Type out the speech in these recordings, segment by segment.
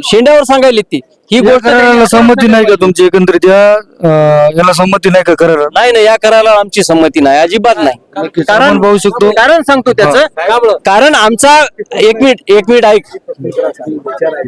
शेंड्यावर सांगायला ती. ही या गोष्ट कराराला संमती नाही का तुमची एकंदरीत? या अं, याला संमती नाही का करार नाही नाही या करायला आमची संमती नाही अजिबात नाही. कारण पाहू शकतो. कारण सांगतो त्याचं. कारण आमचा एक मिनिट एक मिनिट ऐक.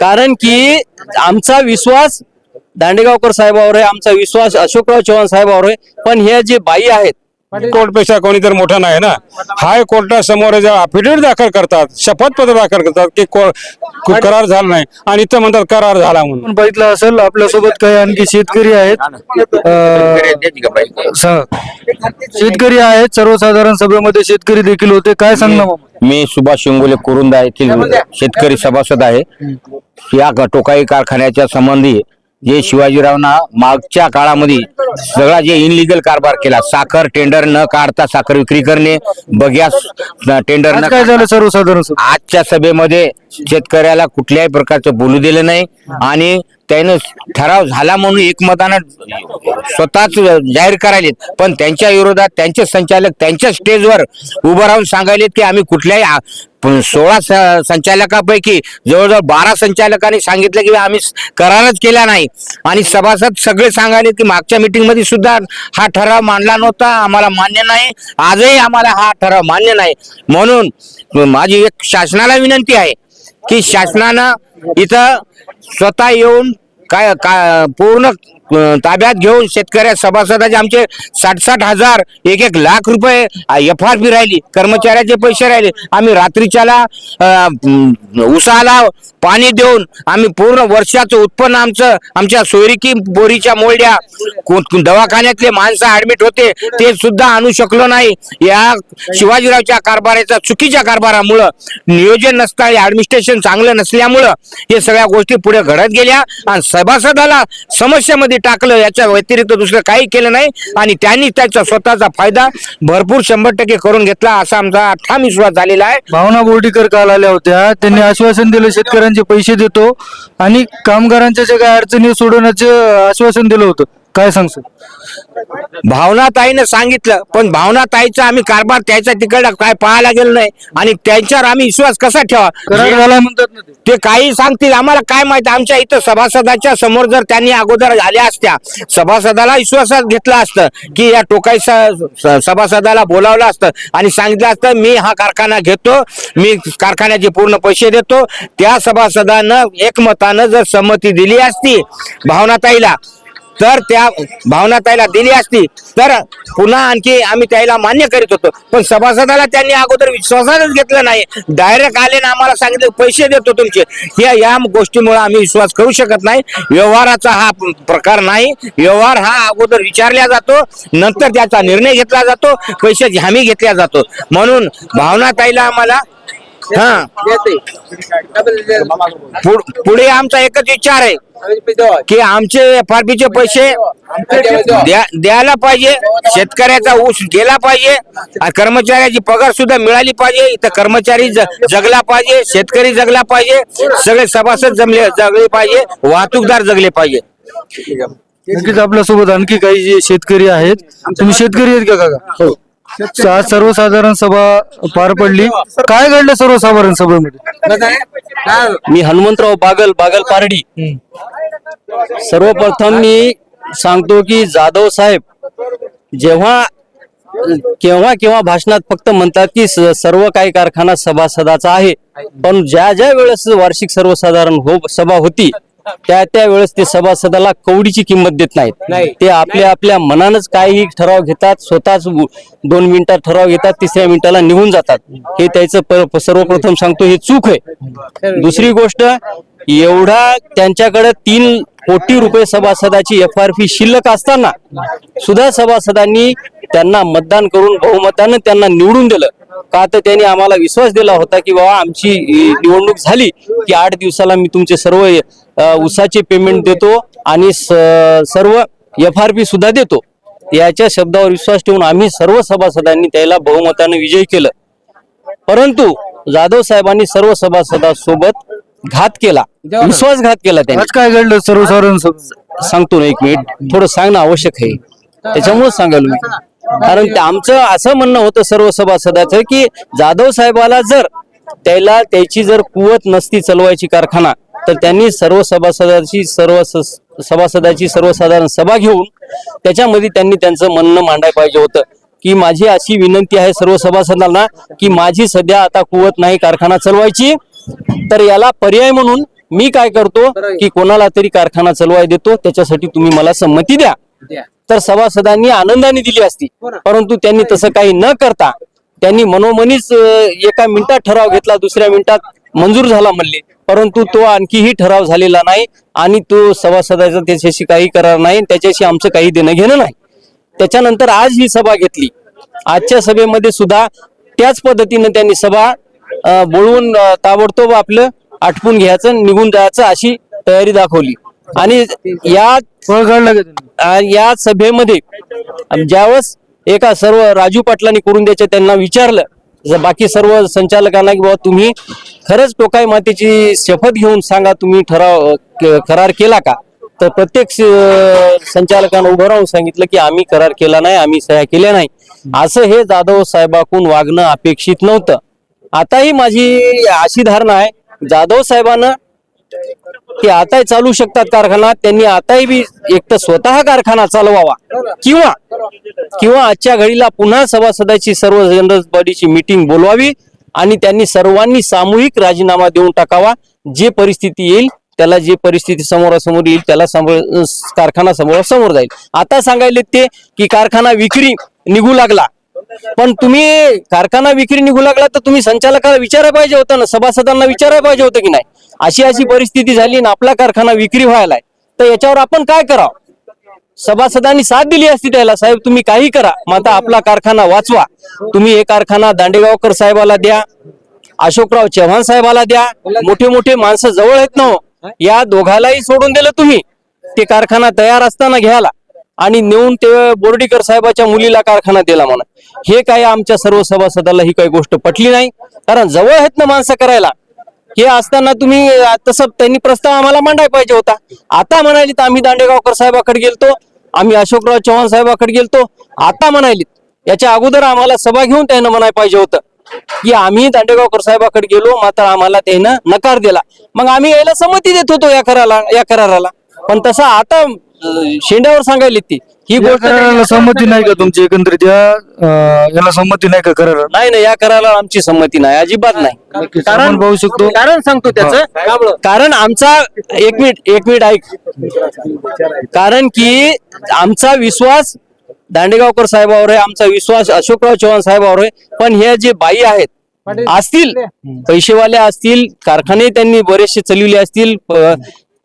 कारण की आमचा विश्वास दांडेगावकर साहेबावर आहे आमचा विश्वास अशोकराव चव्हाण साहेबावर आहे पण हे जे बाई आहेत कोर्टपेक्षा कोणी तर मोठा नाही ना? हाय कोर्टासमोर जे अफिडेव्हिट दाखल करतात शपथपत्र दाखल करतात की को- को- करार झाला नाही आणि इथं म्हणतात करार झाला म्हणून. आपण बघितलं असेल आपल्यासोबत काही आणखी शेतकरी आहेत. अं, स- शेतकरी आहेत सर्वसाधारण सभेमध्ये शेतकरी देखील होते. काय सांगणार मामा? मी सुभाष शिंगोले कुरुंदा येथील शेतकरी सभासद आहे. या ग- टोकाई कारखान्याच्या संबंधी जे शिवाजीरावना मागच्या काळामध्ये सगळा जे इनलिगल कारभार केला साखर टेंडर न काढता साखर विक्री करणे बग्यास टेंडर न काय झालं सर्वसाधारण आजच्या सभेमध्ये शेतकऱ्याला कुठल्याही प्रकारचं बोलू दिलं नाही. आणि त्यानं ठराव झाला म्हणून एकमतानं स्वतःच जाहीर करायलेत. पण त्यांच्या विरोधात त्यांचे संचालक त्यांच्या स्टेजवर उभं राहून सांगायलेत की आम्ही कुठल्याही सोळा स- संचालकापैकी जवळजवळ बारा संचालकांनी सांगितलं की आम्ही करारच केला नाही. आणि सभासद सगळे सांगायले की मागच्या मिटिंगमध्ये सुद्धा हा ठराव मांडला नव्हता आम्हाला मान्य नाही. आजही आम्हाला हा ठराव मान्य नाही. म्हणून माझी एक शासनाला विनंती आहे की शासनानं इथं स्वतः येऊन काय का पूर्ण ताब्यात घेऊन शेतकऱ्या सभासदाचे आमचे साठ साठ हजार एक एक लाख रुपये एफ आर पी राहिली कर्मचाऱ्याचे पैसे राहिले. आम्ही रात्रीच्याला उसाला पाणी देऊन आम्ही पूर्ण वर्षाचं उत्पन्न आमचं आमच्या सोयरिकी बोरीच्या मोलड्या दवाखान्यातले माणसं ऍडमिट होते ते सुद्धा आणू शकलो नाही. या शिवाजीरावच्या कारभाराच्या चुकीच्या कारभारामुळं नियोजन नसता ऍडमिनिस्ट्रेशन चांगलं नसल्यामुळं हे सगळ्या गोष्टी पुढे घडत गेल्या. आणि सभासदाला समस्यामध्ये टाकलं याच्या व्यतिरिक्त दुसरं काही केलं नाही. आणि त्यांनी त्याचा स्वतःचा फायदा भरपूर शंभर टक्के करून घेतला असा आमचा ठाम विश्वास झालेला आहे. भावना बोर्डीकर काल आल्या होत्या. त्यांनी आश्वासन दिलं शेतकऱ्यांचे पैसे देतो. आणि कामगारांच्या ज्या काही अडचणी सोडवण्याचं आश्वासन दिलं होतं. काय सांगतो? भावना ताईनं सांगितलं पण भावना ताईचा आम्ही कारभार त्याच्या तिकडं काय पाहायला गेलो नाही. आणि त्यांच्यावर आम्ही विश्वास कसा ठेवा करार झाला म्हणतात ना ते. ते काही सांगतील आम्हाला काय माहिती? आमच्या इथं सभासदाच्या समोर जर त्यांनी अगोदर आल्या असत्या सभासदाला विश्वासात घेतलं असतं की या टोकाई स- स- सभासदाला बोलावलं असतं आणि सांगितलं असतं मी हा कारखाना घेतो मी कारखान्याचे पूर्ण पैसे देतो. त्या सभासदानं एकमतानं जर संमती दिली असती भावनाताईला तर त्या भावनाताईला दिली असती तर पुन्हा आणखी आम्ही त्याला मान्य करीत होतो. पण सभासदाला त्यांनी अगोदर विश्वासातच घेतलं नाही. डायरेक्ट आले ना आम्हाला सांगितलं पैसे देतो तुमचे. या या गोष्टीमुळे आम्ही विश्वास करू शकत नाही. व्यवहाराचा हा प्रकार नाही. व्यवहार हा अगोदर विचारला जातो नंतर त्याचा निर्णय घेतला जातो पैशाची हमी घेतला जातो. म्हणून भावनाताईला आम्हाला हा. पुढ- पुढे आमचा एकच विचार आहे की आमचे एफ आर चे पैसे द्या- द्यायला पाहिजे शेतकऱ्याचा ऊस गेला पाहिजे आणि कर्मचाऱ्याची पगार सुद्धा मिळाली पाहिजे इथं कर्मचारी ज- जगला पाहिजे शेतकरी जगला पाहिजे सगळे सभासद जमले जगले पाहिजे वाहतूकदार जगले पाहिजे. नक्कीच आपल्यासोबत आणखी काही जे शेतकरी आहेत तुम्ही शेतकरी आहेत का काका? हो. आज सर्वसाधारण सभा पार पडली. काय घडलं सर्वसाधारण सभेमध्ये? मी हनुमंतराव बागल बागल पारडी. सर्वप्रथम मी सांगतो की जाधव साहेब जेव्हा केव्हा केव्हा भाषणात फक्त म्हणतात की सर्व काही कारखाना सभासदाचा आहे पण ज्या ज्या वेळेस वार्षिक सर्वसाधारण हो सभा होती त्या त्या वेळेस ते सभासदाला कवडीची किंमत देत नाहीत. ते आपल्या आपल्या मनानच काही ठराव घेतात स्वतःच दोन मिनिटात ठराव घेतात तिसऱ्या मिनिटाला निघून जातात. हे त्याचं सर्वप्रथम सांगतो हे चूक आहे. दुसरी गोष्ट एवढा त्यांच्याकडे तीन कोटी रुपये सभासदाची एफ आर पी शिल्लक असताना सुद्धा सभासदांनी त्यांना मतदान करून बहुमतानं त्यांना निवडून दिलं. का तर त्यांनी आम्हाला विश्वास दिला होता की बाबा आमची निवडणूक झाली की आठ दिवसाला मी तुमचे सर्व उसाचे पेमेंट देतो आणि सर्व एफ आर पी सुद्धा देतो. याच्या शब्दावर विश्वास ठेवून आम्ही सर्व सभासदांनी त्याला बहुमतानं विजयी केलं. परंतु जाधव साहेबांनी सर्व सभासदासोबत घात केला. विश्वासघात केला त्यांनी. काय घडलं? सर्वसाधारण सांगतो ना एक मिनिट. थोडं सांगणं आवश्यक आहे. त्याच्यामुळे सांगायला मी कारण आमचं असं म्हणणं होतं सर्व सभासदाचं की जाधव साहेबाला जर त्याला त्याची जर कुवत नसती चालवायची कारखाना तर त्यांनी सर्व सभासदाची सर्व सभासदाची सर्वसाधारण सभा घेऊन त्याच्यामध्ये त्यांनी त्यांचं म्हणणं मांडायला पाहिजे होतं. की माझी अशी विनंती आहे सर्व सभासदांना की माझी सध्या आता कुवत नाही कारखाना चालवायची तर याला पर्याय म्हणून मी काय करतो की कोणाला तरी कारखाना चालवाय देतो त्याच्यासाठी तुम्ही मला संमती द्या. तर सभासदांनी आनंदाने दिली असती. परंतु त्यांनी तसं काही न करता त्यांनी मनोमनीच एका मिनिटात ठराव घेतला दुसऱ्या मिनिटात मंजूर झाला म्हणले. परंतु तो आणखीही ठराव झालेला नाही आणि तो सभासदाचा त्याच्याशी काही करार नाही त्याच्याशी आमचं काही देणं घेणं नाही. त्याच्यानंतर आज ही सभा घेतली. आजच्या सभेमध्ये सुद्धा त्याच पद्धतीनं त्यांनी सभा बोलवून अं, ताबडतोब आपलं आटपून घ्यायचं निघून जायचं अशी तयारी दाखवली. आणि या या सभेमध्ये ज्यावेळेस एका सर्व राजू पाटलांनी करून द्यायचे त्यांना विचारलं बाकी सर्व संचालकांना की बाबा तुम्ही खरंच टोकाई मातेची शपथ घेऊन सांगा तुम्ही ठराव करार केला का? तर प्रत्येक संचालकांना उभं राहून सांगितलं की आम्ही करार केला नाही आम्ही सह्या केल्या नाही. असं हे जाधव साहेबाकून वागणं अपेक्षित नव्हतं. आताही माझी अशी धारणा आहे जाधव साहेबांना ते आताही चालू शकतात कारखाना त्यांनी आताही बी एक तर स्वतः कारखाना चालवावा. किंवा किंवा आजच्या घडीला पुन्हा सभासदाची सर्व जनरल बॉडीची मिटिंग बोलवावी आणि त्यांनी सर्वांनी सामूहिक राजीनामा देऊन टाकावा. जे परिस्थिती येईल त्याला जे परिस्थिती समोरासमोर येईल त्याला समोर कारखाना समोरासमोर समोर जाईल. आता सांगायले ते की कारखाना विक्री निघू लागला. पण तुम्ही कारखाना विक्री निघू लागला तर तुम्ही संचालकाला विचारायला पाहिजे होतं ना? सभासदांना विचारायला पाहिजे होतं की नाही? अशी अशी परिस्थिती झाली ना आपला कारखाना विक्री व्हायलाय तर याच्यावर आपण काय करावं? सभासदांनी साथ दिली असती त्याला साहेब तुम्ही काही करा. माता आपला कारखाना वाचवा. तुम्ही हे कारखाना दांडेगावकर साहेबाला द्या अशोकराव चव्हाण साहेबाला द्या. मोठे मोठे माणसं जवळ आहेत ना हो. या दोघालाही सोडून दिलं तुम्ही. ते कारखाना तयार असताना घ्यायला. आणि नेऊन ते बोर्डीकर साहेबाच्या मुलीला कारखाना दिला म्हणा हे काय आमच्या सर्व सभासदाला ही काही गोष्ट पटली नाही. कारण जवळ आहेत ना माणसं करायला. हे असताना तुम्ही तसं त्यांनी प्रस्ताव आम्हाला मांडायला पाहिजे होता. आता म्हणाली तर आम्ही दांडेगावकर साहेबाकडे गेलतो आम्ही अशोकराव चव्हाण साहेबाकडे गेलतो. आता म्हणालीत याच्या अगोदर आम्हाला सभा घेऊन त्यानं म्हणायला पाहिजे होतं की आम्ही दांडेगावकर साहेबाकडे गेलो मात्र आम्हाला त्यानं नकार दिला. मग आम्ही यायला संमती देत होतो या कराला या कराराला. पण तसं आता शेंड्यावर सांगायली ती. ही या गोष्ट कराराला संमती नाही का तुमची एकंदरीत? या अं, याला संमती नाही का कराराला? नाही नाही या कराराला आमची संमती नाही. अजिबात नाही. आपण पाहू शकतो. कारण सांगतो त्याचं. कारण आमचा एक मिनिट एक मिनिट ऐक. कारण की आमचा विश्वास दांडेगावकर साहेबावर आहे आमचा विश्वास अशोकराव चव्हाण साहेबावर आहे. पण हे जे बाई आहेत असतील पैसेवाले असतील कारखाने त्यांनी बरेचसे चालविले असतील प-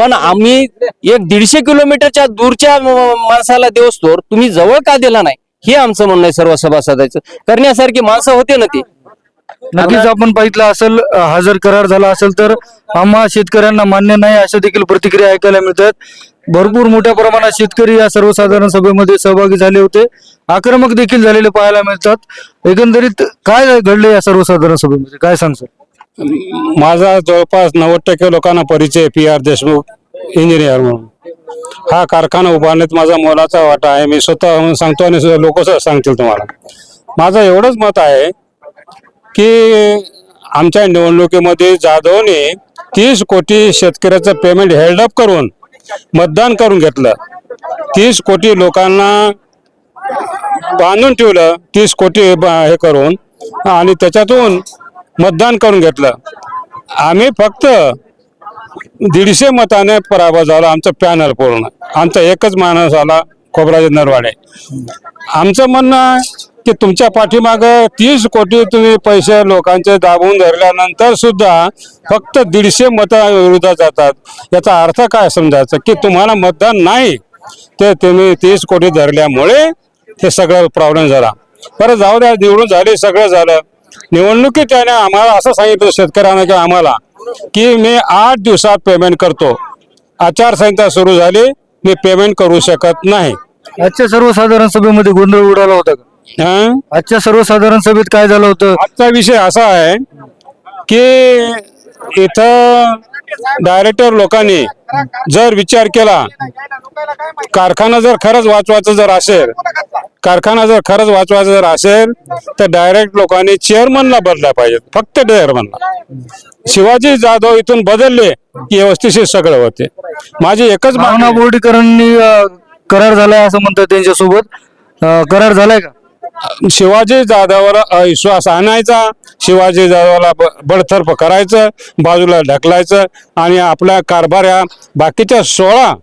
पण आम्ही एक दीडशे किलोमीटरच्या दूरच्या माणसाला देवस्तोर तुम्ही जवळ का दिला नाही? हे आमचं म्हणणं आहे सर्व सभासदाचं. करण्यासारखी माणसं होते ना ते. नक्कीच आपण पाहितलं असेल अं, हा जर करार झाला असेल तर आम्हा शेतकऱ्यांना मान्य नाही अशा देखील प्रतिक्रिया ऐकायला मिळतात. भरपूर मोठ्या प्रमाणात शेतकरी या सर्वसाधारण सभेमध्ये सहभागी झाले होते. आक्रमक देखील झालेले पाहायला मिळतात. एकंदरीत काय घडले या सर्वसाधारण सभेमध्ये? काय सांगतो माझा जवळपास नव्वद टक्के लोकांना परिचय पी आर देशमुख इंजिनियर म्हणून. हा कारखाना उभारण्यात माझा मोलाचा वाटा आहे. मी स्वतः सांगतो आणि लोक सांगतील तुम्हाला. माझं एवढंच मत आहे की आमच्या निवडणुकीमध्ये जाधवने तीस कोटी शेतकऱ्याचं पेमेंट हेल्डअप करून मतदान करून घेतलं. तीस कोटी लोकांना बांधून ठेवलं तीस कोटी ब- हे करून. आणि त्याच्यातून मतदान करून घेतलं. आम्ही फक्त दीडशे मताने पराभव झाला आमचं पॅनल पूर्ण. आमचा एकच माणूस आला खोबराजे नरवाडे. आमचं म्हणणं आहे की तुमच्या पाठीमाग तीस कोटी तुम्ही पैसे लोकांचे दाबून धरल्यानंतर सुद्धा फक्त दीडशे मता जातात. याचा अर्थ काय समजायचं? की तुम्हाला मतदान नाही ते तुम्ही तीस कोटी धरल्यामुळे हे सगळं प्रॉब्लेम झाला. परत जाऊ द्या निवडून झाले सगळं झालं. निवडणुकीत त्याने आम्हाला असं सांगितलं शेतकऱ्यांना की आम्हाला की मी आठ दिवसात पेमेंट करतो. आचारसंहिता सुरू झाली मी पेमेंट करू शकत नाही. आजच्या सर्वसाधारण सभेमध्ये गोंधळ उडाला होता का? हं? आजच्या सर्वसाधारण सभेत काय झालं होतं? आजचा विषय असा आहे की इथं डायरेक्टर लोकांनी जर विचार केला कारखाना जर खरंच वाचवायचं जर असेल कारखाना जर खरंच वाचवायचा जर असेल तर डायरेक्ट लोकांनी चेअरमनला बदला पाहिजे फक्त चेअरमनला शिवाजी जाधव इथून बदलले की व्यवस्थित सगळं होते. माझी एकच भावना. बोर्डीकरांनी करार झालाय असं म्हणतात त्यांच्यासोबत. करार झालाय का? शिवाजी जाधवावर विश्वास आणायचा. शिवाजी जाधवाला ब- बडतर्फ करायचं बाजूला ढकलायचं आणि आपल्या कारभाऱ्या बाकीच्या सोळा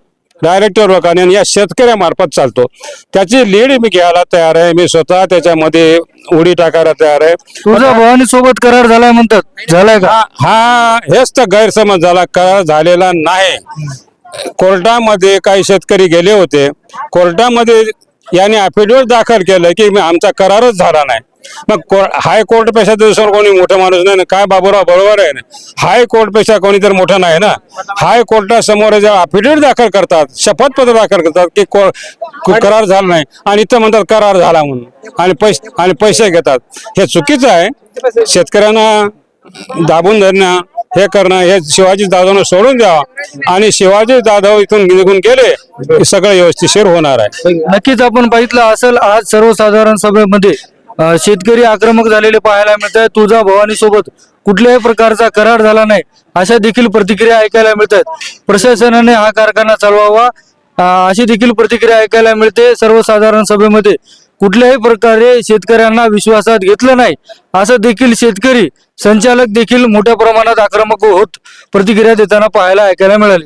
डायरेक्टर लोकांनी या शेतकऱ्यामार्फत चालतो. त्याची लीड मी घ्यायला तयार आहे. मी स्वतः त्याच्यामध्ये उडी टाकायला तयार आहे. तुझा भवानी सोबत करार झालाय म्हणतात. झालाय का? हा हा हेच तर गैरसमज झाला. करार झालेला नाही. कोर्टामध्ये काही शेतकरी गेले होते. कोर्टामध्ये याने अफिडेव्हिट दाखल केलं की मी- आमचा करारच झाला नाही. मग हायकोर्टपेक्षा दुसरं कोणी मोठा माणूस नाही ना. काय बाबूराव बरोबर आहे ना? हायकोर्टपेक्षा कोणी तर मोठा नाही ना? हायकोर्टासमोर जेव्हा अफिडेव्हिट दाखल करतात शपथपत्र दाखल करतात को- करार झाला नाही. आणि इथं म्हणतात करार झाला म्हणून. आणि पैसे आणि पैसे घेतात. हे चुकीचं आहे. शेतकऱ्यांना दाबून धरणं हे करणं हे शिवाजी जाधवनं सोडून द्यावा आणि शिवाजी जाधव इथून निघून गेले सगळं व्यवस्थितशीर होणार आहे. नक्कीच आपण बघितलं असेल आज सर्वसाधारण सभेमध्ये शेतकरी आक्रमक झालेले पाहायला मिळत आहे तुझा भवानी सोबत कुठल्याही प्रकारचा करार झाला नाही अशा देखील प्रतिक्रिया ऐकायला मिळतात. प्रशासनाने हा कारखाना चालवावा अशी देखील प्रतिक्रिया ऐकायला मिळते. सर्वसाधारण सभेमध्ये कुठल्याही प्रकारे शेतकऱ्यांना विश्वासात घेतलं नाही असं देखील शेतकरी संचालक देखील मोठ्या प्रमाणात आक्रमक होत प्रतिक्रिया देताना पाहायला ऐकायला मिळाली.